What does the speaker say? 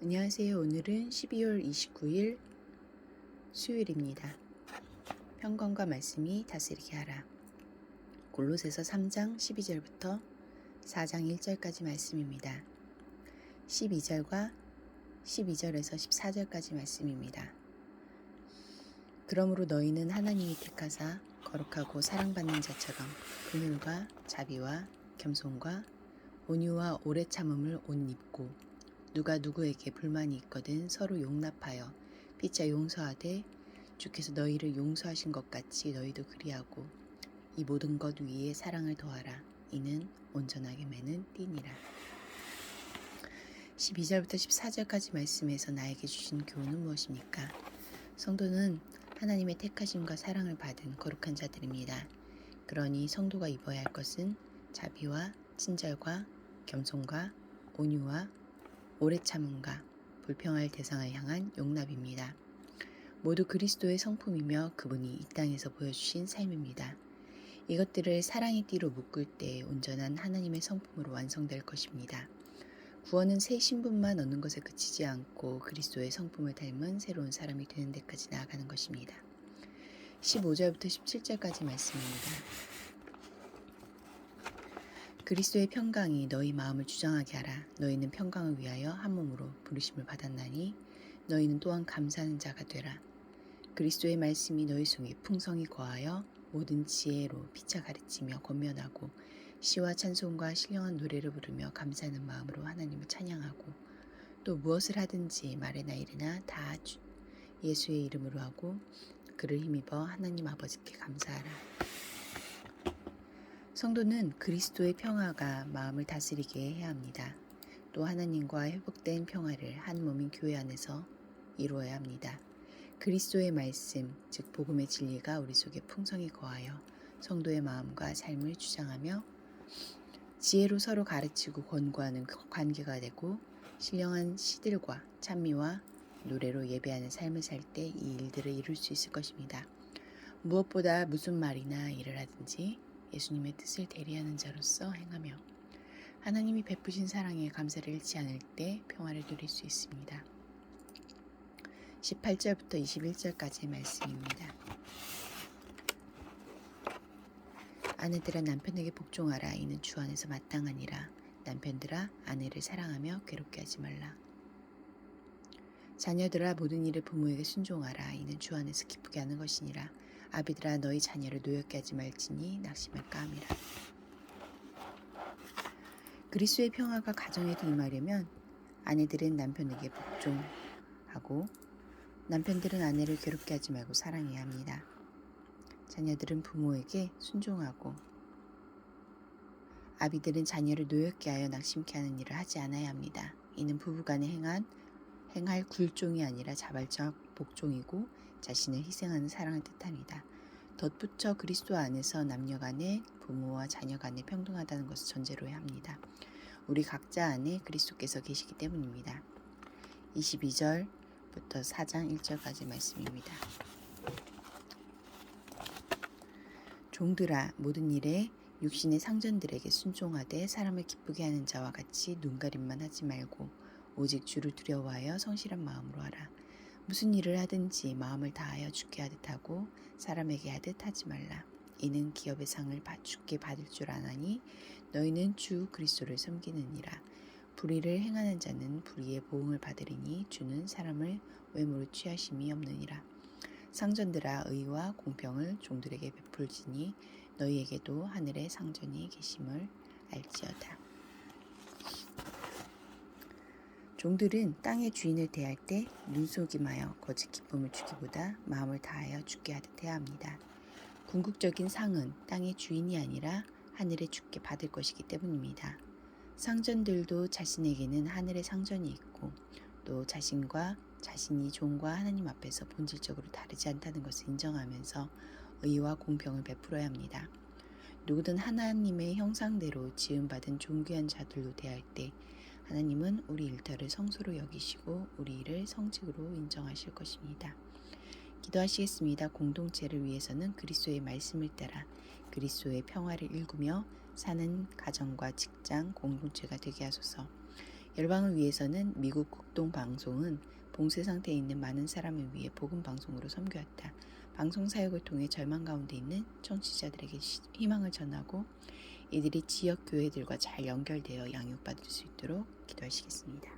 안녕하세요. 오늘은 12월 29일 수요일입니다. 평강과 말씀이 다스리게 하라. 골로새서 3장 12절부터 4장 1절까지 말씀입니다. 12절과 12절에서 14절까지 말씀입니다. 그러므로 너희는 하나님이 택하사 거룩하고 사랑받는 자처럼 긍휼과 자비와 겸손과 온유와 오래 참음을 옷 입고 누가 누구에게 불만이 있거든 서로 용납하여 피차 용서하되 주께서 너희를 용서하신 것 같이 너희도 그리하고 이 모든 것 위에 사랑을 더하라 이는 온전하게 매는 띠니라 12절부터 14절까지 말씀에서 나에게 주신 교훈은 무엇입니까? 성도는 하나님의 택하심과 사랑을 받은 거룩한 자들입니다. 그러니 성도가 입어야 할 것은 자비와 친절과 겸손과 온유와 오래 참음과 불평할 대상을 향한 용납입니다. 모두 그리스도의 성품이며 그분이 이 땅에서 보여주신 삶입니다. 이것들을 사랑의 띠로 묶을 때 온전한 하나님의 성품으로 완성될 것입니다. 구원은 새 신분만 얻는 것에 그치지 않고 그리스도의 성품을 닮은 새로운 사람이 되는 데까지 나아가는 것입니다. 15절부터 17절까지 말씀입니다. 그리스도의 평강이 너희 마음을 주장하게 하라. 너희는 평강을 위하여 한 몸으로 부르심을 받았나니 너희는 또한 감사하는 자가 되라. 그리스도의 말씀이 너희 속에 풍성히 거하여 모든 지혜로 피차 가르치며 권면하고 시와 찬송과 신령한 노래를 부르며 감사하는 마음으로 하나님을 찬양하고 또 무엇을 하든지 말이나 일이나 다 주- 예수의 이름으로 하고 그를 힘입어 하나님 아버지께 감사하라. 성도는 그리스도의 평화가 마음을 다스리게 해야 합니다. 또 하나님과 회복된 평화를 한 몸인 교회 안에서 이루어야 합니다. 그리스도의 말씀, 즉 복음의 진리가 우리 속에 풍성히 거하여 성도의 마음과 삶을 주장하며 지혜로 서로 가르치고 권고하는 그 관계가 되고 신령한 시들과 찬미와 노래로 예배하는 삶을 살 때 이 일들을 이룰 수 있을 것입니다. 무엇보다 무슨 말이나 일을 하든지 예수님의 뜻을 대리하는 자로서 행하며 하나님이 베푸신 사랑에 감사를 잃지 않을 때 평화를 누릴 수 있습니다. 18절부터 21절까지의 말씀입니다. 아내들아 남편에게 복종하라. 이는 주 안에서 마땅하니라. 남편들아 아내를 사랑하며 괴롭게 하지 말라. 자녀들아 모든 일을 부모에게 순종하라. 이는 주 안에서 기쁘게 하는 것이니라 아비들아 너희 자녀를 노엽게 하지 말지니 낙심할까 함이라 그리스도의 평화가 가정에도 임하려면 아내들은 남편에게 복종하고 남편들은 아내를 괴롭게 하지 말고 사랑해야 합니다. 자녀들은 부모에게 순종하고 아비들은 자녀를 노엽게 하여 낙심케 하는 일을 하지 않아야 합니다. 이는 부부간에 행한 행할 굴종이 아니라 자발적 복종이고 자신을 희생하는 사랑을 뜻합니다. 덧붙여 그리스도 안에서 남녀 간에 부모와 자녀 간에 평등하다는 것을 전제로 해야 합니다. 우리 각자 안에 그리스도께서 계시기 때문입니다. 22절부터 4장 1절까지 말씀입니다. 종들아 모든 일에 육신의 상전들에게 순종하되 사람을 기쁘게 하는 자와 같이 눈가림만 하지 말고 오직 주를 두려워하여 성실한 마음으로 하라. 무슨 일을 하든지 마음을 다하여 주께 하듯 하고 사람에게 하듯 하지 말라. 이는 기업의 상을 주께 받을 줄 아나니 너희는 주 그리스도를 섬기느니라. 불의를 행하는 자는 불의의 보응을 받으리니 주는 사람을 외모로 취하심이 없느니라. 상전들아 의와 공평을 종들에게 베풀지니 너희에게도 하늘의 상전이 계심을 알지어다. 종들은 땅의 주인을 대할 때 눈속임하여 거짓 기쁨을 주기보다 마음을 다하여 주게 하듯 해야 합니다. 궁극적인 상은 땅의 주인이 아니라 하늘의 주께 받을 것이기 때문입니다. 상전들도 자신에게는 하늘의 상전이 있고 또 자신과 자신이 종과 하나님 앞에서 본질적으로 다르지 않다는 것을 인정하면서 의와 공평을 베풀어야 합니다. 누구든 하나님의 형상대로 지음받은 존귀한 자들로 대할 때 하나님은 우리 일터를 성소로 여기시고 우리 일을 성직으로 인정하실 것입니다. 기도하시겠습니다. 공동체를 위해서는 그리스도의 말씀을 따라 그리스도의 평화를 일구며 사는 가정과 직장, 공동체가 되게 하소서. 열방을 위해서는 미국 국동 방송은 봉쇄 상태에 있는 많은 사람을 위해 복음 방송으로 섬겨왔다. 방송 사역을 통해 절망 가운데 있는 청취자들에게 희망을 전하고 이들이 지역 교회들과 잘 연결되어 양육받을 수 있도록 기도하시겠습니다.